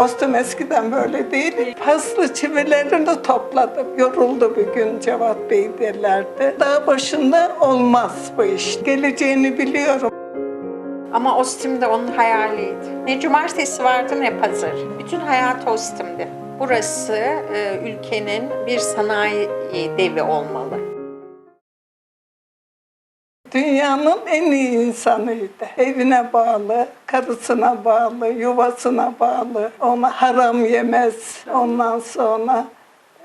Ostum eskiden böyle değil. Paslı çivilerini topladım. Yoruldu bir gün Cevat Bey derlerdi. Dağ başında olmaz bu iş. Geleceğini biliyorum. Ama Ostim de onun hayaliydi. Ne cumartesi vardı ne pazar. Bütün hayat Ostim'di. Burası e, ülkenin bir sanayi devi olmalı. Dünyanın en iyi insanıydı. Evine bağlı, karısına bağlı, yuvasına bağlı. Ona haram yemez. Ondan sonra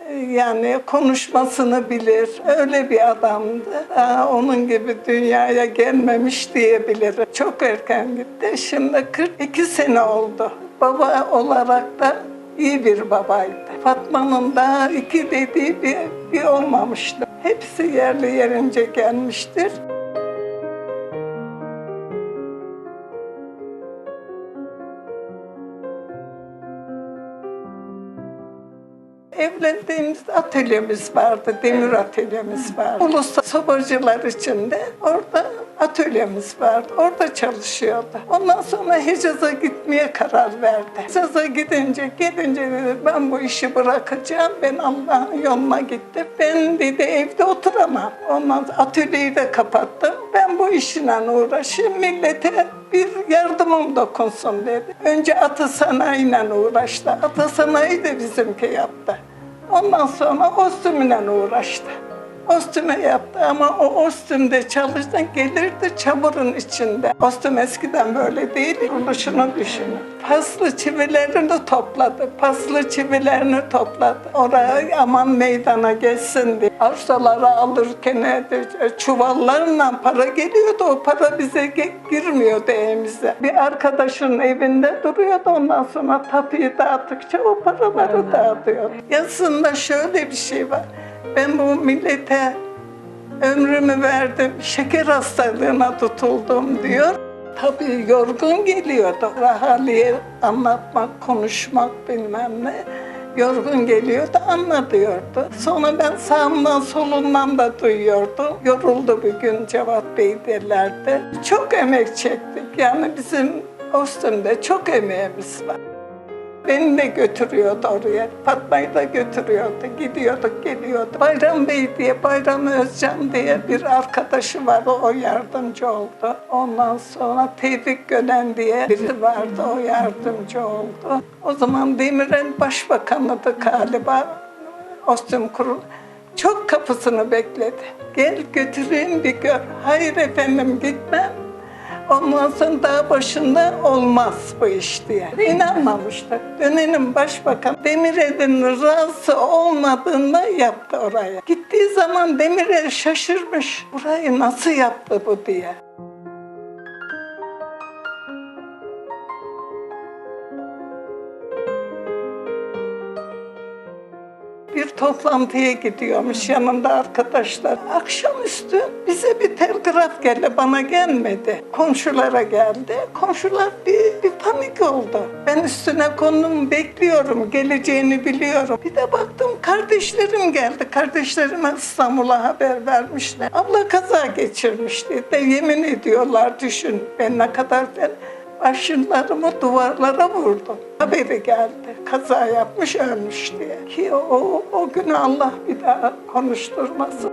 e, yani konuşmasını bilir. Öyle bir adamdı. Daha onun gibi dünyaya gelmemiş diyebilirim. Çok erken gitti. Şimdi 42 sene oldu. Baba olarak da iyi bir babaydı. Fatma'nın daha iki dediği bir, bir olmamıştı. Hepsi yerli yerince gelmiştir. Evlendiğimizde atölyemiz vardı, demir atölyemiz vardı. Ulusal sobacılar için de orada atölyemiz vardı. Orada çalışıyordu. Ondan sonra Hicaz'a gitmeye karar verdi. Hicaz'a gidince, gelince dedi ben bu işi bırakacağım. Ben Allah'ın yoluna gittim. Ben dedi evde oturamam. Ondan sonra atölyeyi de kapattım. Ben bu işle uğraşayım. Millete bir yardımım dokunsun dedi. Önce atı sanayiyle uğraştı. Atı sanayi de bizimki yaptı. Ondan sonra ostümüyle uğraştı. Ostüme yaptı ama o ostümde çalıştan gelirdi çamurun içinde. Ostüm eskiden böyle değil, kuruluşunu düşünün. Paslı çivilerini topladı, paslı çivilerini topladı. Oraya aman meydana geçsin diye. Arsaları alırken de çuvallarla para geliyordu, o para bize girmiyordu evimize. Bir arkadaşın evinde duruyordu, ondan sonra tapıyı dağıttıkça o paraları dağıtıyor. Yazında şöyle bir şey var. Ben bu millete ömrümü verdim, şeker hastalığına tutuldum diyor. Tabii yorgun geliyordu. Rahaliye anlatmak, konuşmak bilmem ne. Yorgun geliyordu, anlatıyordu. Sonra ben sağımdan solundan da duyuyordum. Yoruldu bir gün Cevat Bey derlerdi. Çok emek çektik. Yani bizim Ostim'de çok emeğimiz var. Beni de götürüyordu oraya. Fatma'yı da götürüyordu. Gidiyorduk, geliyorduk. Bayram Bey diye, Bayram Özcan diye bir arkadaşı vardı. O yardımcı oldu. Ondan sonra Tevfik Gönen diye biri vardı. O yardımcı oldu. O zaman Demirel Başbakanı'dı galiba. Ostim Kurulu. Çok kapısını bekledi. Gel götüreyim bir gör. Hayır efendim gitmem. Ondan sonra dağ başında olmaz bu iş diye. İnanmamıştı. Dönenin başbakan Demirel'in razı olmadığında yaptı oraya. Gittiği zaman Demirel şaşırmış. Burayı nasıl yaptı bu diye. Toplantıya gidiyormuş yanında arkadaşlar. Akşamüstü bize bir telgraf geldi, bana gelmedi. Komşulara geldi. Komşular bir, bir panik oldu. Ben üstüne konum bekliyorum, geleceğini biliyorum. Bir de baktım kardeşlerim geldi. Kardeşlerime İstanbul'a haber vermişler. Abla kaza geçirmişti. De yemin ediyorlar düşün. Ben ne kadar ben başlarımı duvarlara vurdum. Haberi geldi. Kaza yapmış ölmüş diye. Ki o, o günü Allah bir daha konuşturmasın.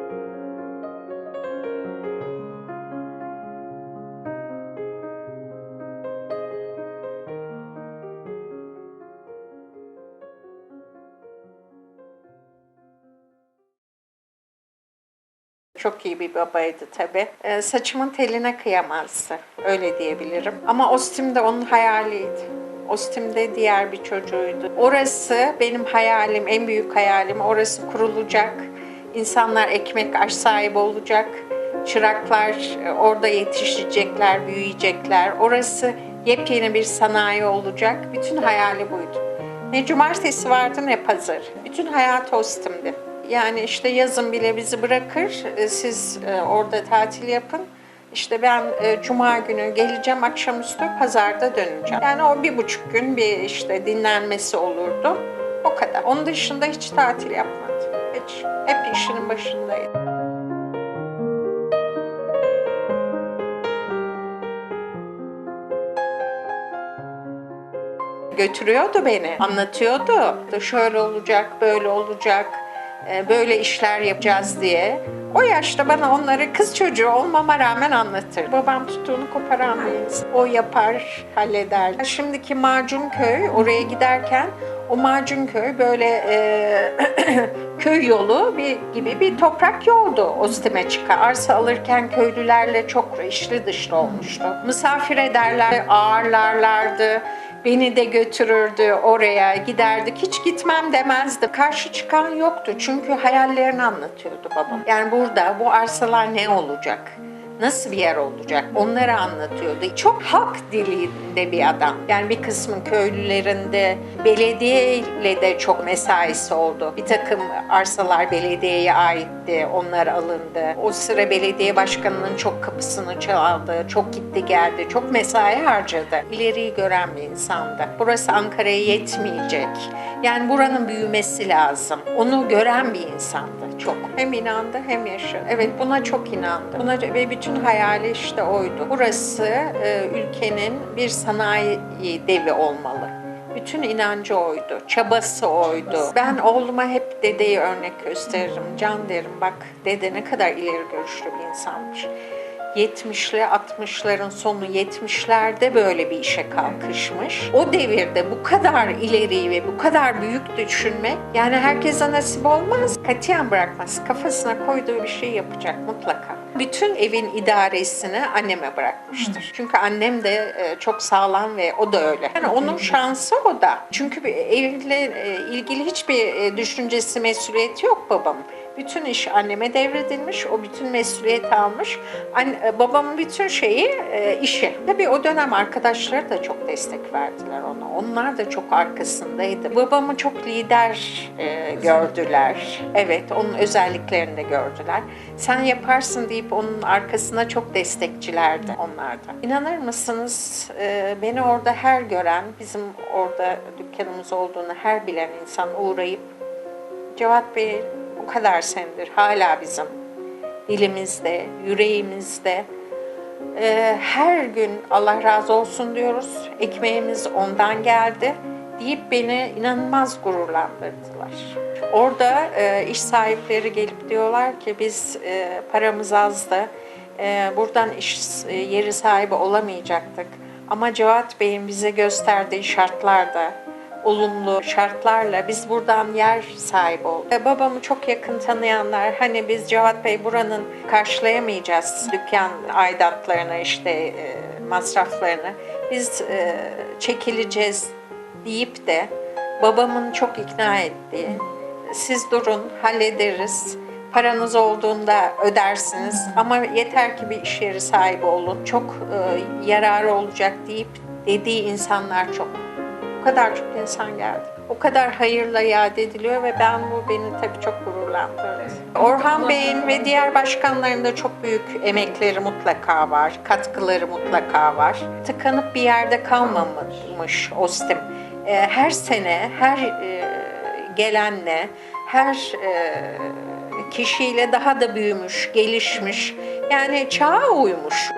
Çok iyi bir babaydı tabii. Ee, saçımın teline kıyamazdı. Öyle diyebilirim. Ama Ostim de onun hayaliydi. Ostim de diğer bir çocuğuydu. Orası benim hayalim, en büyük hayalim. Orası kurulacak. İnsanlar ekmek aş sahibi olacak. Çıraklar e, orada yetişecekler, büyüyecekler. Orası yepyeni bir sanayi olacak. Bütün hayali buydu. Ne cumartesi vardı ne pazar. Bütün hayat Ostim'di. Yani işte yazın bile bizi bırakır, e, siz e, orada tatil yapın. İşte ben e, cuma günü geleceğim akşamüstü, pazarda döneceğim. Yani o bir buçuk gün bir işte dinlenmesi olurdu. O kadar. Onun dışında hiç tatil yapmadı. Hiç. Hep işinin başındaydı. Götürüyordu beni, anlatıyordu. Şöyle olacak, böyle olacak, böyle işler yapacağız diye. O yaşta bana onları kız çocuğu olmama rağmen anlatır. Babam tuttuğunu koparan bir insan. O yapar, halleder. Şimdiki Macunköy, oraya giderken o Macunköy böyle e, köy yolu bir, gibi bir toprak yoldu Ostim'e çıkan. Arsa alırken köylülerle çok içli dışlı olmuştu. Misafir ederler, ağırlarlardı. Beni de götürürdü oraya, giderdik. Hiç gitmem demezdi. Karşı çıkan yoktu çünkü hayallerini anlatıyordu babam. Yani burada bu arsalar ne olacak? Nasıl bir yer olacak? Onları anlatıyordu. Çok halk dilinde bir adam. Yani bir kısmın köylülerinde belediyeyle de çok mesaisi oldu. Bir takım arsalar belediyeye aitti. Onlar alındı. O sıra belediye başkanının çok kapısını çaldı. Çok gitti geldi. Çok mesai harcadı. İleriyi gören bir insandı. Burası Ankara'ya yetmeyecek. Yani buranın büyümesi lazım. Onu gören bir insandı çok. Hem inandı hem yaşadı. Evet buna çok inandı. Buna ve bütün hayali işte oydu. Burası e, ülkenin bir sanayi devi olmalı. Bütün inancı oydu, çabası oydu. Ben oğluma hep dedeyi örnek gösteririm. Can derim bak dede ne kadar ileri görüşlü bir insanmış. 70'li 60'ların sonu 70'lerde böyle bir işe kalkışmış. O devirde bu kadar ileri ve bu kadar büyük düşünmek yani herkese nasip olmaz. Katiyen bırakmaz. Kafasına koyduğu bir şey yapacak mutlaka. Bütün evin idaresini anneme bırakmıştır. Çünkü annem de e, çok sağlam ve o da öyle. Yani onun şansı o da. Çünkü evle e, ilgili hiçbir e, düşüncesi, mesuliyeti yok babamın. Bütün iş anneme devredilmiş, o bütün mesuliyet almış. Anne, babamın bütün şeyi e, işi. Tabii o dönem arkadaşları da çok destek verdiler ona. Onlar da çok arkasındaydı. Babamı çok lider e, gördüler. Evet, onun özelliklerini de gördüler. Sen yaparsın deyip onun arkasına çok destekçilerdi onlar da. İnanır mısınız e, beni orada her gören, bizim orada dükkanımız olduğunu her bilen insan uğrayıp Cevat Bey o kadar senedir hala bizim dilimizde, yüreğimizde. Ee, her gün Allah razı olsun diyoruz. Ekmeğimiz ondan geldi deyip beni inanılmaz gururlandırdılar. Orada e, iş sahipleri gelip diyorlar ki biz e, paramız azdı. E, buradan iş e, yeri sahibi olamayacaktık. Ama Cevat Bey'in bize gösterdiği şartlarda olumlu şartlarla biz buradan yer sahibi olduk. E, Babamı çok yakın tanıyanlar hani biz Cevat Bey buranın karşılayamayacağız dükkan aidatlarını işte e, masraflarını biz e, çekileceğiz deyip de babamın çok ikna ettiği siz durun hallederiz paranız olduğunda ödersiniz ama yeter ki bir iş yeri sahibi olun çok e, yararı olacak deyip dediği insanlar çok o kadar çok insan geldi. O kadar hayırla yad ediliyor ve ben bu beni tabii çok gururlandırdı. Orhan Bey'in ve diğer başkanların da çok büyük emekleri mutlaka var, katkıları mutlaka var. Tıkanıp bir yerde kalmamış Ostim. Ee, Her sene, her e, gelenle, her e, kişiyle daha da büyümüş, gelişmiş. Yani çağa uymuş.